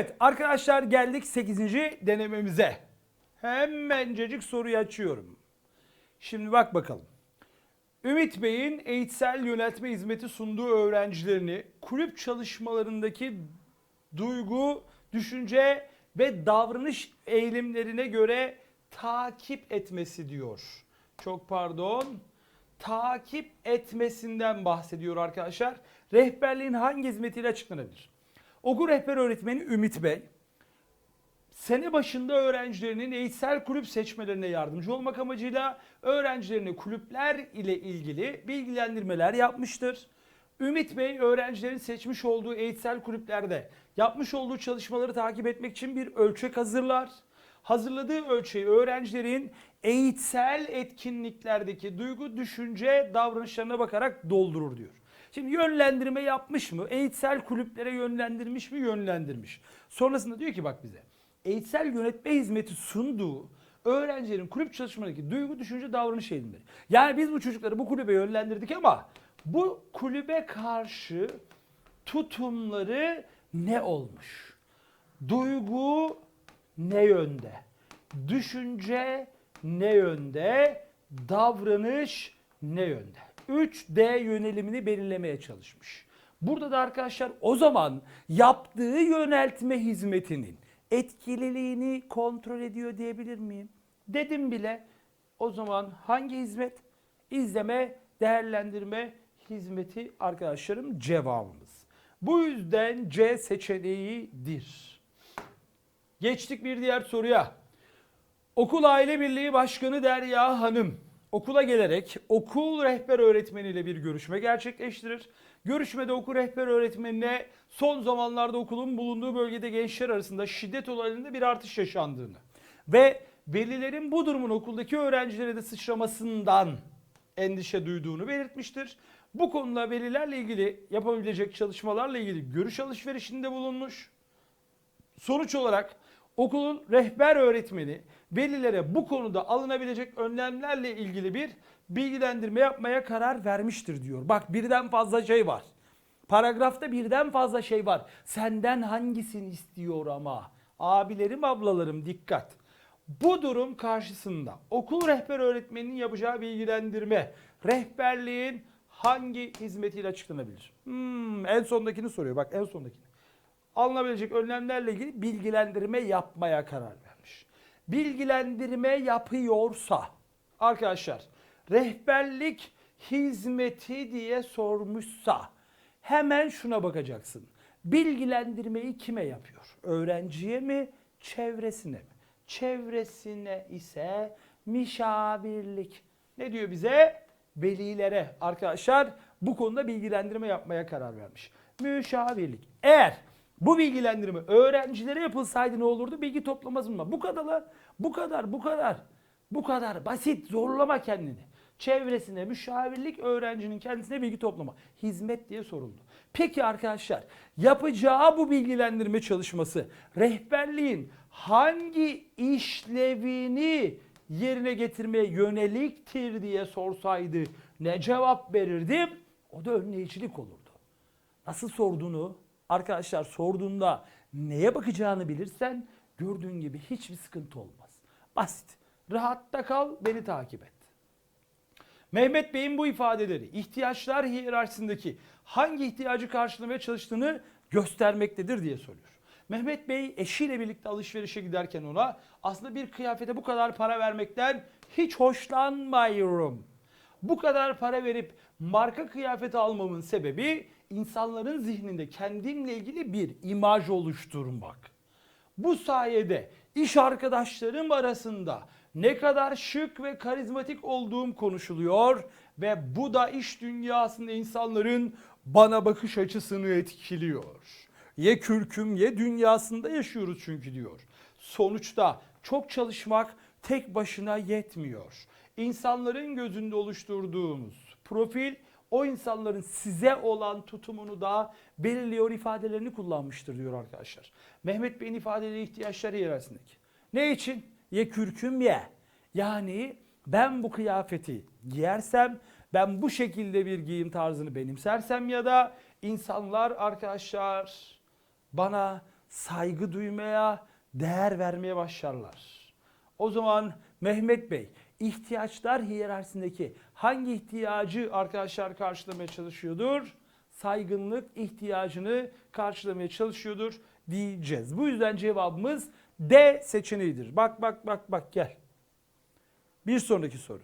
Evet arkadaşlar geldik 8. denememize. Hemencecik soruyu açıyorum. Şimdi bak bakalım. Ümit Bey'in eğitsel yöneltme hizmeti sunduğu öğrencilerini kulüp çalışmalarındaki duygu, düşünce ve davranış eğilimlerine göre takip etmesi diyor. Çok pardon. Takip etmesinden bahsediyor arkadaşlar. Rehberliğin hangi hizmetiyle açıklanabilir? Okul rehber öğretmeni Ümit Bey, sene başında öğrencilerinin eğitsel kulüp seçmelerine yardımcı olmak amacıyla öğrencilerine kulüpler ile ilgili bilgilendirmeler yapmıştır. Ümit Bey öğrencilerin seçmiş olduğu eğitsel kulüplerde yapmış olduğu çalışmaları takip etmek için bir ölçek hazırlar. Hazırladığı ölçeği öğrencilerin eğitsel etkinliklerdeki duygu, düşünce, davranışlarına bakarak doldurur diyor. Şimdi yönlendirme yapmış mı? Eğitsel kulüplere yönlendirmiş mi? Yönlendirmiş. Sonrasında diyor ki bak bize. Eğitsel yönetme hizmeti sunduğu öğrencilerin kulüp çalışmalarındaki duygu, düşünce, davranış eğilimleri. Yani biz bu çocukları bu kulübe yönlendirdik ama bu kulübe karşı tutumları ne olmuş? Duygu ne yönde? Düşünce ne yönde? Davranış ne yönde? 3D yönelimini belirlemeye çalışmış. Burada da arkadaşlar o zaman yaptığı yöneltme hizmetinin etkililiğini kontrol ediyor diyebilir miyim? Dedim bile. O zaman hangi hizmet? İzleme, değerlendirme hizmeti arkadaşlarım cevabımız. Bu yüzden C seçeneğidir. Geçtik bir diğer soruya. Okul Aile Birliği Başkanı Derya Hanım okula gelerek okul rehber öğretmeniyle bir görüşme gerçekleştirir. Görüşmede okul rehber öğretmenine son zamanlarda okulun bulunduğu bölgede gençler arasında şiddet olaylarında bir artış yaşandığını ve velilerin bu durumun okuldaki öğrencilere de sıçramasından endişe duyduğunu belirtmiştir. Bu konuda velilerle ilgili yapabilecek çalışmalarla ilgili görüş alışverişinde bulunmuş. Sonuç olarak okulun rehber öğretmeni velilere bu konuda alınabilecek önlemlerle ilgili bir bilgilendirme yapmaya karar vermiştir diyor. Bak birden fazla şey var. Paragrafta birden fazla şey var. Senden hangisini istiyor ama? Abilerim ablalarım dikkat. Bu durum karşısında okul rehber öğretmeninin yapacağı bilgilendirme, rehberliğin hangi hizmetiyle açıklanabilir? Hmm, en sondakini soruyor. Bak en sondakini alınabilecek önlemlerle ilgili bilgilendirme yapmaya karar vermiş. Bilgilendirme yapıyorsa arkadaşlar rehberlik hizmeti diye sormuşsa hemen şuna bakacaksın. Bilgilendirmeyi kime yapıyor? Öğrenciye mi, çevresine mi? Çevresine ise müşavirlik. Ne diyor bize? Velilere arkadaşlar bu konuda bilgilendirme yapmaya karar vermiş. Müşavirlik. Eğer bu bilgilendirme öğrencilere yapılsaydı ne olurdu? Bilgi toplamaz mı? Bu kadar. Bu kadar, bu kadar. Bu kadar basit. Zorlama kendini. Çevresine müşavirlik, öğrencinin kendisine bilgi toplama. Hizmet diye soruldu. Peki arkadaşlar yapacağı bu bilgilendirme çalışması rehberliğin hangi işlevini yerine getirmeye yöneliktir diye sorsaydı ne cevap verirdim? O da önleyicilik olurdu. Nasıl sorduğunu arkadaşlar sorduğunda neye bakacağını bilirsen gördüğün gibi hiçbir sıkıntı olmaz. Basit. Rahatta kal, beni takip et. Mehmet Bey'in bu ifadeleri ihtiyaçlar hiyerarşisindeki hangi ihtiyacı karşılamaya çalıştığını göstermektedir diye soruyor. Mehmet Bey eşiyle birlikte alışverişe giderken ona aslında bir kıyafete bu kadar para vermekten hiç hoşlanmıyorum. Bu kadar para verip marka kıyafeti almamın sebebi insanların zihninde kendimle ilgili bir imaj oluşturmak. Bu sayede iş arkadaşlarım arasında ne kadar şık ve karizmatik olduğum konuşuluyor ve bu da iş dünyasında insanların bana bakış açısını etkiliyor. Ye kürküm ye dünyasında yaşıyoruz çünkü diyor. Sonuçta çok çalışmak tek başına yetmiyor. İnsanların gözünde oluşturduğumuz profil o insanların size olan tutumunu da belirliyor ifadelerini kullanmıştır diyor arkadaşlar. Mehmet Bey'in ifadeleri ihtiyaçları hiyerarşisindeki. Ne için? Ye kürküm ye. Yani ben bu kıyafeti giyersem, ben bu şekilde bir giyim tarzını benimsersem ya da insanlar arkadaşlar bana saygı duymaya, değer vermeye başlarlar. O zaman Mehmet Bey ihtiyaçlar hiyerarşisindeki hangi ihtiyacı arkadaşlar karşılamaya çalışıyordur? Saygınlık ihtiyacını karşılamaya çalışıyordur diyeceğiz. Bu yüzden cevabımız D seçeneğidir. Bak bak bak bak gel. Bir sonraki soru.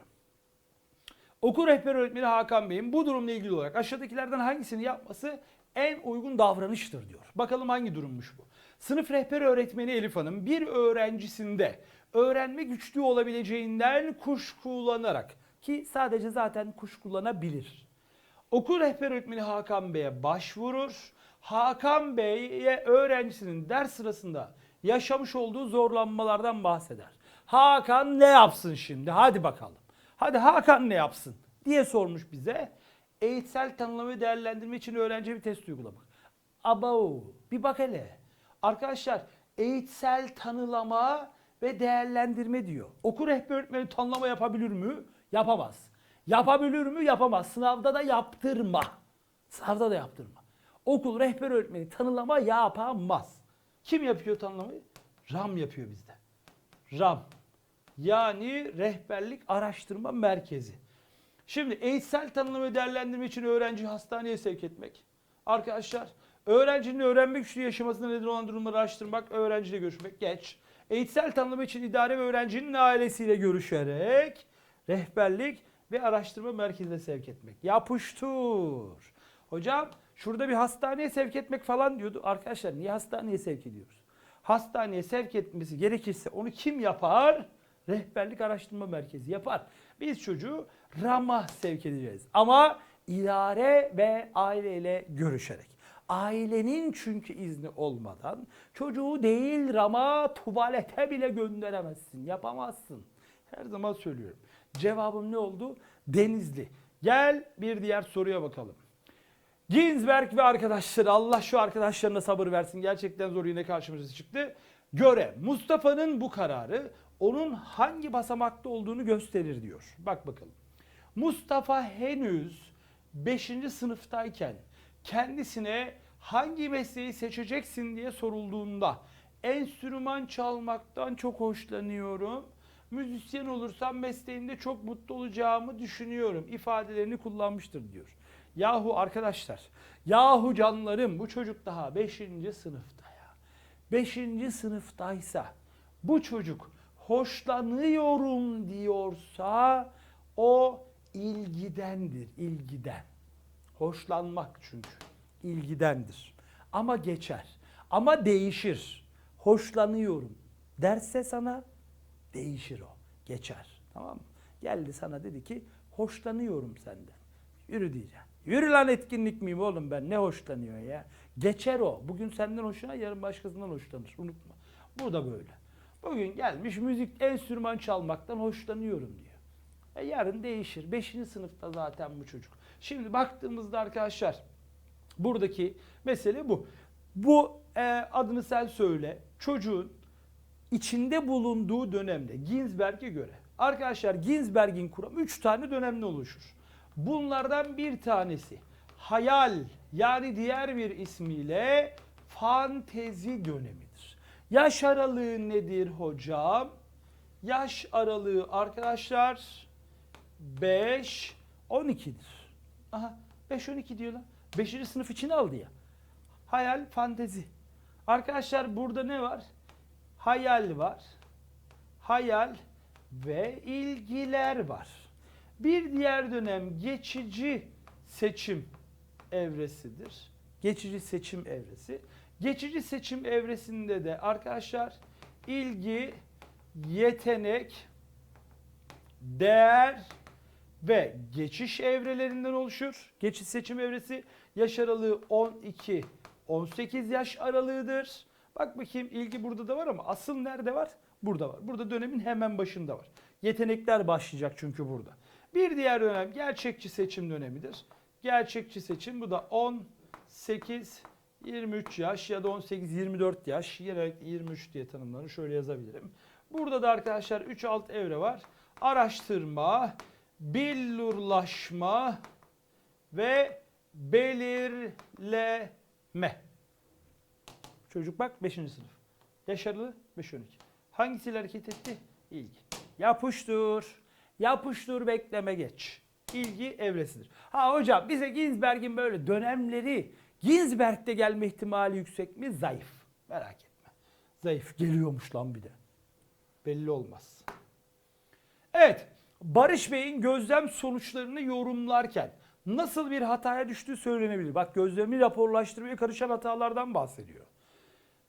Okul rehber öğretmeni Hakan Bey'in bu durumla ilgili olarak aşağıdakilerden hangisini yapması en uygun davranıştır diyor. Bakalım hangi durummuş bu. Sınıf rehber öğretmeni Elif Hanım bir öğrencisinde öğrenme güçlüğü olabileceğinden kuşkulanarak ki sadece zaten kuşkulanabilir. Okul rehber öğretmeni Hakan Bey'e başvurur. Hakan Bey'e öğrencisinin ders sırasında yaşamış olduğu zorlanmalardan bahseder. Hakan ne yapsın şimdi? Hadi bakalım. Hadi Hakan ne yapsın diye sormuş bize. Eğitsel tanımlama ve değerlendirme için öğrenci bir test uygulamak. Abo bir bak hele. Arkadaşlar eğitsel tanılama ve değerlendirme diyor. Okul rehber öğretmeni tanımlama yapabilir mi? Yapamaz. Yapabilir mi? Yapamaz. Sınavda da yaptırma. Sınavda da yaptırma. Okul rehber öğretmeni tanımlama yapamaz. Kim yapıyor tanımlamayı? RAM yapıyor bizde. RAM. Yani Rehberlik Araştırma Merkezi. Şimdi eğitsel tanımlama ve değerlendirme için öğrenci hastaneye sevk etmek. Arkadaşlar öğrencinin öğrenme güçlüğü yaşamasına neden olan durumları araştırmak, öğrenciyle görüşmek geç. Eğitsel tanımlama için idare ve öğrencinin ailesiyle görüşerek rehberlik ve araştırma merkezine sevk etmek. Yapıştır. Hocam şurada bir hastaneye sevk etmek falan diyordu. Arkadaşlar niye hastaneye sevk ediyoruz? Hastaneye sevk etmesi gerekirse onu kim yapar? Rehberlik Araştırma Merkezi yapar. Biz çocuğu RAM'a sevk edeceğiz. Ama idare ve aileyle görüşerek. Ailenin çünkü izni olmadan çocuğu değil RAM'a tuvalete bile gönderemezsin. Yapamazsın. Her zaman söylüyorum. Cevabım ne oldu? Denizli. Gel bir diğer soruya bakalım. Ginsberg ve arkadaşları Allah şu arkadaşlarına sabır versin. Gerçekten zor yine karşımıza çıktı. Göre Mustafa'nın bu kararı onun hangi basamakta olduğunu gösterir diyor. Bak bakalım. Mustafa henüz 5. sınıftayken kendisine hangi mesleği seçeceksin diye sorulduğunda enstrüman çalmaktan çok hoşlanıyorum. Müzisyen olursam mesleğimde çok mutlu olacağımı düşünüyorum ifadelerini kullanmıştır diyor. Yahu arkadaşlar, yahu canlarım bu çocuk daha 5. sınıfta ya. 5. sınıftaysa bu çocuk hoşlanıyorum diyorsa o ilgidendir, ilgiden. Hoşlanmak çünkü ilgidendir. Ama geçer. Ama değişir. Hoşlanıyorum derse sana değişir o. Geçer. Tamam mı? Geldi sana dedi ki hoşlanıyorum senden. Yürü diyeceğim. Yürü lan etkinlik miyim oğlum ben ne hoşlanıyor ya. Geçer o. Bugün senden hoşlanan yarın başkasından hoşlanır. Unutma. Bu da böyle. Bugün gelmiş müzik enstrüman çalmaktan hoşlanıyorum diyor. E yarın değişir. Beşinci sınıfta zaten bu çocuk. Şimdi baktığımızda arkadaşlar buradaki mesele bu. Bu e, adını sen söyle. Çocuğun içinde bulunduğu dönemde Ginsberg'e göre arkadaşlar Ginsberg'in kuramı 3 tane dönemde oluşur. Bunlardan bir tanesi hayal yani diğer bir ismiyle fantezi dönemidir. Yaş aralığı nedir hocam? Yaş aralığı arkadaşlar 5 12'dir. Aha 5 12 diyor lan. 5. sınıf için aldı ya. Hayal fantezi. Arkadaşlar burada ne var? Hayal var. Hayal ve ilgiler var. Bir diğer dönem geçici seçim evresidir. Geçici seçim evresi. Geçici seçim evresinde de arkadaşlar ilgi, yetenek, değer ve geçiş evrelerinden oluşur. Geçiş seçim evresi yaş aralığı 12 18 yaş aralığıdır. Bak bakayım ilgi burada da var ama asıl nerede var? Burada var. Burada dönemin hemen başında var. Yetenekler başlayacak çünkü burada. Bir diğer dönem gerçekçi seçim dönemidir. Gerçekçi seçim bu da 18 23 yaş ya da 18 24 yaş genellikle 23 diye tanımlanır. Şöyle yazabilirim. Burada da arkadaşlar 3 alt evre var. Araştırma, billurlaşma ve belirleme. Çocuk bak 5. sınıf. Yaşarılı 5-12. Hangisiyle hareket etti? İlgi. Yapıştır. Yapıştır bekleme geç. İlgi evresidir. Ha hocam bize Ginsberg'in böyle dönemleri Ginsberg'de gelme ihtimali yüksek mi? Zayıf. Merak etme. Zayıf. Geliyormuş lan bir de. Belli olmaz. Evet. Barış Bey'in gözlem sonuçlarını yorumlarken nasıl bir hataya düştüğü söylenebilir. Bak gözlemi raporlaştırmaya karışan hatalardan bahsediyor.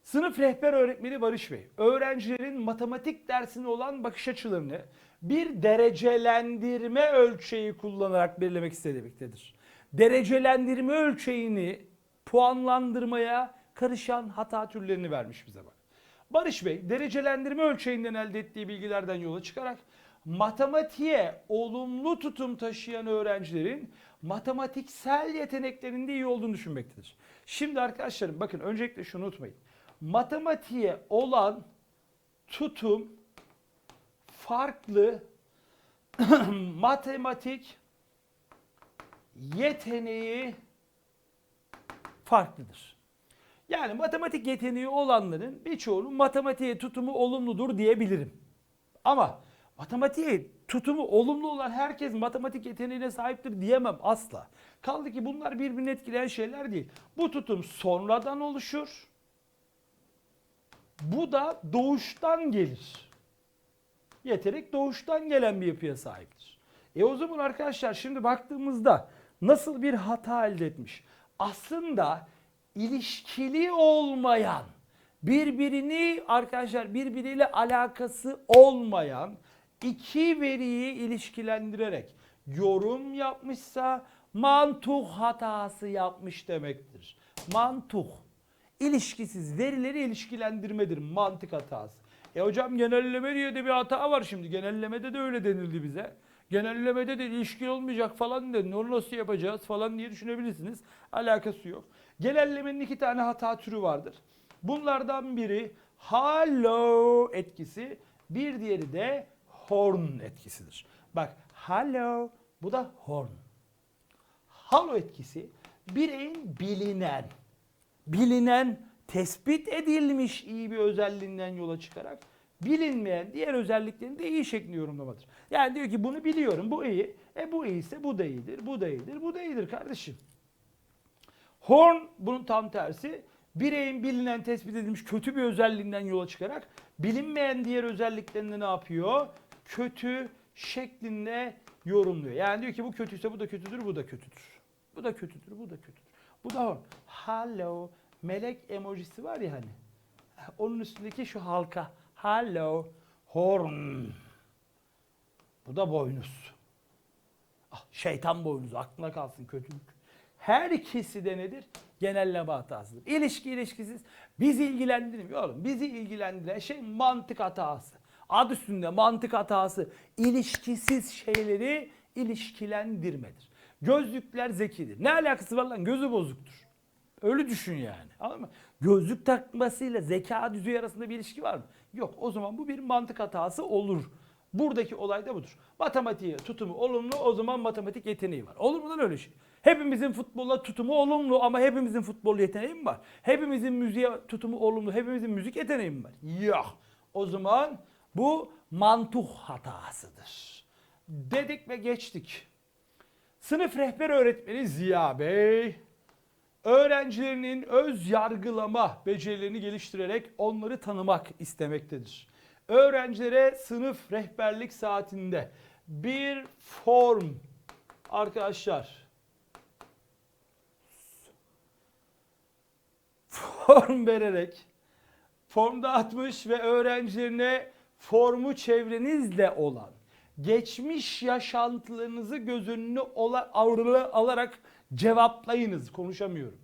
Sınıf rehber öğretmeni Barış Bey, öğrencilerin matematik dersine olan bakış açılarını bir derecelendirme ölçeği kullanarak belirlemek istemektedir. Derecelendirme ölçeğini puanlandırmaya karışan hata türlerini vermiş bize bak. Barış Bey derecelendirme ölçeğinden elde ettiği bilgilerden yola çıkarak matematiğe olumlu tutum taşıyan öğrencilerin matematiksel yeteneklerinde iyi olduğunu düşünmektedir. Şimdi arkadaşlarım bakın öncelikle şunu unutmayın. Matematiğe olan tutum farklı matematik yeteneği farklıdır. Yani matematik yeteneği olanların birçoğunun matematiğe tutumu olumludur diyebilirim. Ama matematiğe tutumu olumlu olan herkes matematik yeteneğine sahiptir diyemem asla. Kaldı ki bunlar birbirini etkileyen şeyler değil. Bu tutum sonradan oluşur. Bu da doğuştan gelir. Yetenek doğuştan gelen bir yapıya sahiptir. E o zaman arkadaşlar şimdi baktığımızda nasıl bir hata elde etmiş? Aslında ilişkili olmayan, birbirini arkadaşlar birbiriyle alakası olmayan iki veriyi ilişkilendirerek yorum yapmışsa mantuh hatası yapmış demektir. Mantuh ilişkisiz verileri ilişkilendirmedir mantık hatası. E hocam genelleme diye de bir hata var şimdi. Genellemede de öyle denildi bize. Genellemede de ilişki olmayacak falan dedi. Onu nasıl yapacağız falan diye düşünebilirsiniz. Alakası yok. Genellemenin iki tane hata türü vardır. Bunlardan biri hello etkisi, bir diğeri de horn etkisidir. Bak hello bu da horn. Halo etkisi bireyin bilinen, bilinen, tespit edilmiş iyi bir özelliğinden yola çıkarak bilinmeyen diğer özelliklerini de iyi şeklinde yorumlamadır. Yani diyor ki bunu biliyorum bu iyi. E bu iyiyse bu da iyidir, bu da iyidir, bu da iyidir kardeşim. Horn bunun tam tersi. Bireyin bilinen, tespit edilmiş kötü bir özelliğinden yola çıkarak bilinmeyen diğer özelliklerini ne yapıyor? Kötü şeklinde yorumluyor. Yani diyor ki bu kötüyse bu da kötüdür, bu da kötüdür. Bu da kötüdür, bu da kötüdür. Bu da horn. Hello. Melek emojisi var ya hani. Onun üstündeki şu halka. Hello. Horn. Bu da boynuz. Ah, şeytan boynuzu aklına kalsın kötülük. Her ikisi de nedir? Genelleme hatasıdır. İlişki ilişkisiz bizi ilgilendirmiyor oğlum. Bizi ilgilendiren şey mantık hatası. Ad üstünde mantık hatası ilişkisiz şeyleri ilişkilendirmedir. Gözlükler zekidir. Ne alakası var lan? Gözü bozuktur. Öyle düşün yani. Anladın mı? Gözlük takmasıyla zeka düzeyi arasında bir ilişki var mı? Yok. O zaman bu bir mantık hatası olur. Buradaki olay da budur. Matematiğe tutumu olumlu o zaman matematik yeteneği var. Olur mu lan öyle şey? Hepimizin futbola tutumu olumlu ama hepimizin futbol yeteneği mi var? Hepimizin müziğe tutumu olumlu, hepimizin müzik yeteneği mi var? Yok. O zaman bu mantuh hatasıdır. Dedik ve geçtik. Sınıf rehber öğretmeni Ziya Bey öğrencilerinin öz yargılama becerilerini geliştirerek onları tanımak istemektedir. Öğrencilere sınıf rehberlik saatinde bir form arkadaşlar form vererek form dağıtmış ve öğrencilerine formu çevrenizde olan geçmiş yaşantılarınızı göz önüne ola- alarak cevaplayınız. Konuşamıyorum.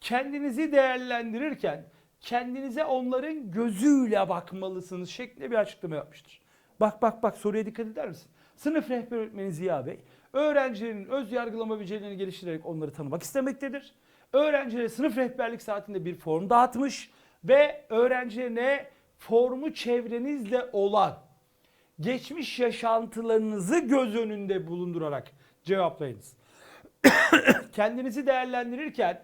Kendinizi değerlendirirken kendinize onların gözüyle bakmalısınız şeklinde bir açıklama yapmıştır. Bak bak bak soruya dikkat eder misin? Sınıf rehber öğretmeni Ziya Bey öğrencilerin öz yargılama becerilerini geliştirerek onları tanımak istemektedir. Öğrencilere sınıf rehberlik saatinde bir form dağıtmış ve öğrencilerine formu çevrenizle olan geçmiş yaşantılarınızı göz önünde bulundurarak cevaplayınız. Kendinizi değerlendirirken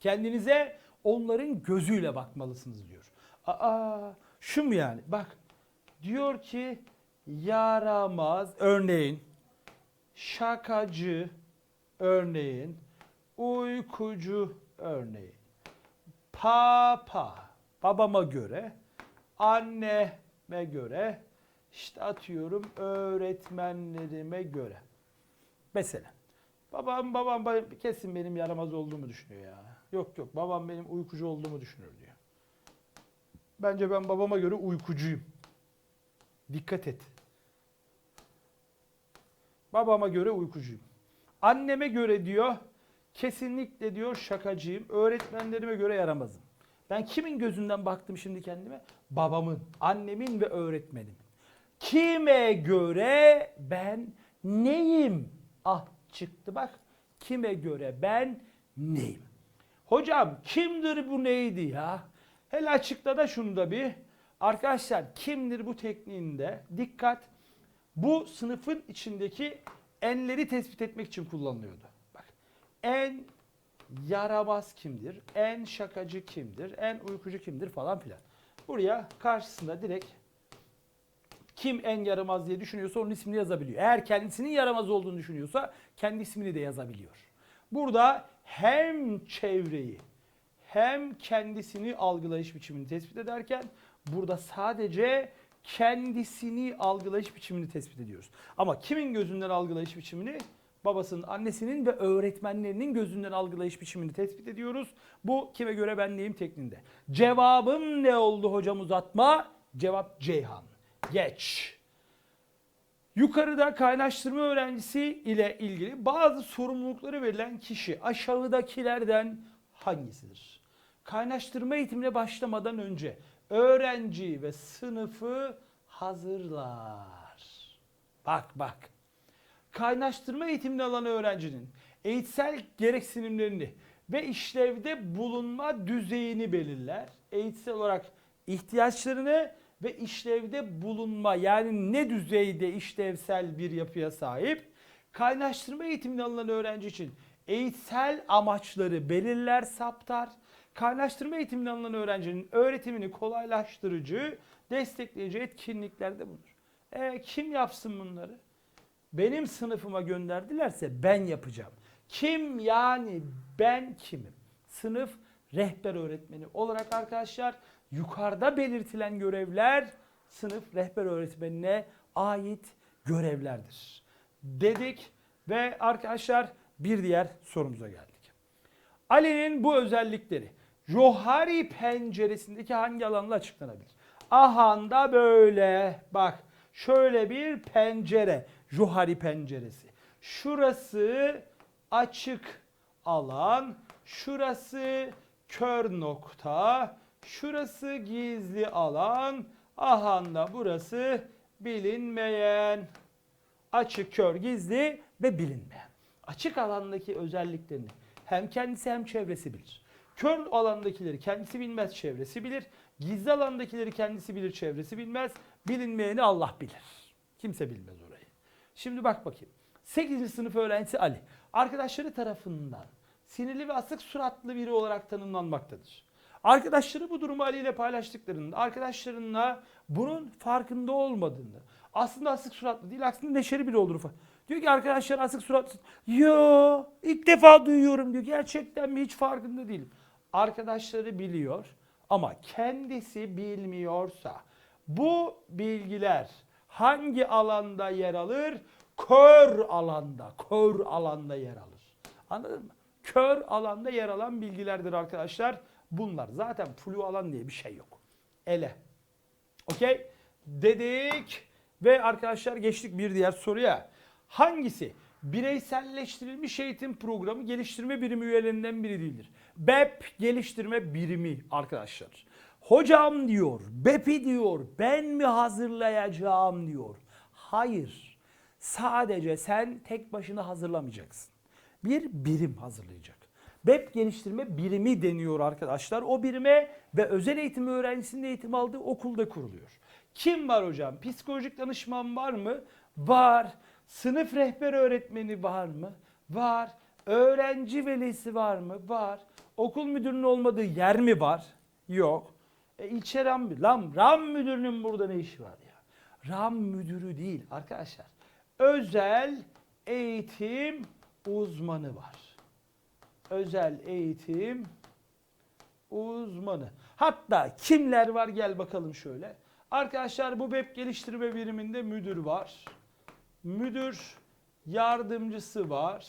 kendinize onların gözüyle bakmalısınız diyor. Aa şu mu yani? Bak diyor ki yaramaz örneğin şakacı örneğin uykucu örneğin papa babama göre anneme göre işte atıyorum öğretmenlerime göre. Mesela babam babam ba- kesin benim yaramaz olduğumu düşünüyor ya. Yok yok babam benim uykucu olduğumu düşünür diyor. Bence ben babama göre uykucuyum. Dikkat et. Babama göre uykucuyum. Anneme göre diyor kesinlikle diyor şakacıyım. Öğretmenlerime göre yaramazım. Ben kimin gözünden baktım şimdi kendime? Babamın, annemin ve öğretmenim. Kime göre ben neyim? Ah çıktı bak. Kime göre ben neyim? Hocam kimdir bu neydi ya? Hele açıkla da şunu da bir. Arkadaşlar kimdir bu tekniğinde? Dikkat. Bu sınıfın içindeki enleri tespit etmek için kullanılıyordu. Bak. En yaramaz kimdir? En şakacı kimdir? En uykucu kimdir falan filan. Buraya karşısında direkt kim en yaramaz diye düşünüyorsa onun ismini yazabiliyor. Eğer kendisinin yaramaz olduğunu düşünüyorsa kendi ismini de yazabiliyor. Burada hem çevreyi hem kendisini algılayış biçimini tespit ederken burada sadece kendisini algılayış biçimini tespit ediyoruz. Ama kimin gözünden algılayış biçimini? Babasının, annesinin ve öğretmenlerinin gözünden algılayış biçimini tespit ediyoruz. Bu kime göre ben neyim tekniğinde. Cevabım ne oldu hocam uzatma? Cevap Ceyhan. Geç. Yukarıda kaynaştırma öğrencisi ile ilgili bazı sorumlulukları verilen kişi aşağıdakilerden hangisidir? Kaynaştırma eğitimine başlamadan önce öğrenci ve sınıfı hazırlar. Bak bak. Kaynaştırma eğitimini alan öğrencinin eğitsel gereksinimlerini ve işlevde bulunma düzeyini belirler. Eğitsel olarak ihtiyaçlarını ve işlevde bulunma yani ne düzeyde işlevsel bir yapıya sahip kaynaştırma eğitimini alınan öğrenci için eğitsel amaçları belirler, saptar. Kaynaştırma eğitimini alınan öğrencinin öğretimini kolaylaştırıcı, destekleyici etkinliklerde bulunur. E, kim yapsın bunları? Benim sınıfıma gönderdilerse ben yapacağım. Kim yani ben kimim? Sınıf rehber öğretmeni olarak arkadaşlar yukarıda belirtilen görevler sınıf rehber öğretmenine ait görevlerdir. Dedik ve arkadaşlar bir diğer sorumuza geldik. Ali'nin bu özellikleri Johari penceresindeki hangi alanla açıklanabilir? Ahanda böyle bak şöyle bir pencere Johari penceresi. Şurası açık alan, şurası kör nokta, şurası gizli alan, ahanda burası bilinmeyen. Açık, kör, gizli ve bilinmeyen. Açık alandaki özelliklerini hem kendisi hem çevresi bilir. Kör alandakileri kendisi bilmez, çevresi bilir. Gizli alandakileri kendisi bilir, çevresi bilmez. Bilinmeyeni Allah bilir. Kimse bilmez orayı. Şimdi bak bakayım. 8. sınıf öğrencisi Ali. Arkadaşları tarafından sinirli ve asık suratlı biri olarak tanımlanmaktadır. Arkadaşları bu durumu Ali ile paylaştıklarında arkadaşlarına bunun farkında olmadığını, aslında asık suratlı değil aslında neşeli biri olduğunu. Diyor ki arkadaşlar asık suratlı. Yo ilk defa duyuyorum diyor. Gerçekten mi hiç farkında değilim. Arkadaşları biliyor ama kendisi bilmiyorsa bu bilgiler hangi alanda yer alır? Kör alanda, kör alanda yer alır. Anladın mı? Kör alanda yer alan bilgilerdir arkadaşlar. Bunlar zaten flu alan diye bir şey yok. Ele. Okey? Dedik ve arkadaşlar geçtik bir diğer soruya. Hangisi bireyselleştirilmiş eğitim programı geliştirme birimi üyelerinden biri değildir? BEP geliştirme birimi arkadaşlar. Hocam diyor, BEP'i diyor, ben mi hazırlayacağım diyor. Hayır. Sadece sen tek başına hazırlamayacaksın. Bir birim hazırlayacak. BEP geliştirme birimi deniyor arkadaşlar. O birime ve özel eğitim öğrencisinin eğitim aldığı okulda kuruluyor. Kim var hocam? Psikolojik danışman var mı? Var. Sınıf rehber öğretmeni var mı? Var. Öğrenci velisi var mı? Var. Okul müdürünün olmadığı yer mi var? Yok. E ilçe RAM müdürü. Lan RAM müdürünün burada ne işi var ya? RAM müdürü değil arkadaşlar. Özel eğitim uzmanı var. Özel eğitim uzmanı. Hatta kimler var gel bakalım şöyle. Arkadaşlar bu web geliştirme biriminde müdür var. Müdür yardımcısı var.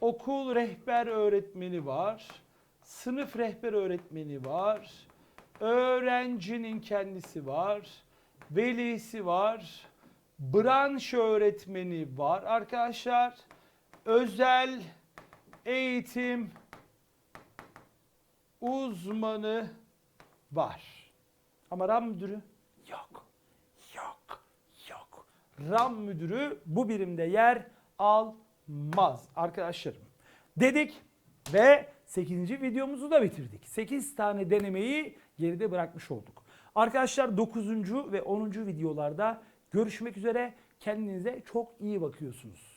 Okul rehber öğretmeni var. Sınıf rehber öğretmeni var. Öğrencinin kendisi var. Velisi var. Branş öğretmeni var arkadaşlar. Özel eğitim uzmanı var. Ama RAM müdürü yok. Yok. Yok. RAM müdürü bu birimde yer almaz arkadaşlarım. Dedik ve 8. videomuzu da bitirdik. 8 tane denemeyi geride bırakmış olduk. Arkadaşlar 9. ve 10. videolarda görüşmek üzere. Kendinize çok iyi bakıyorsunuz.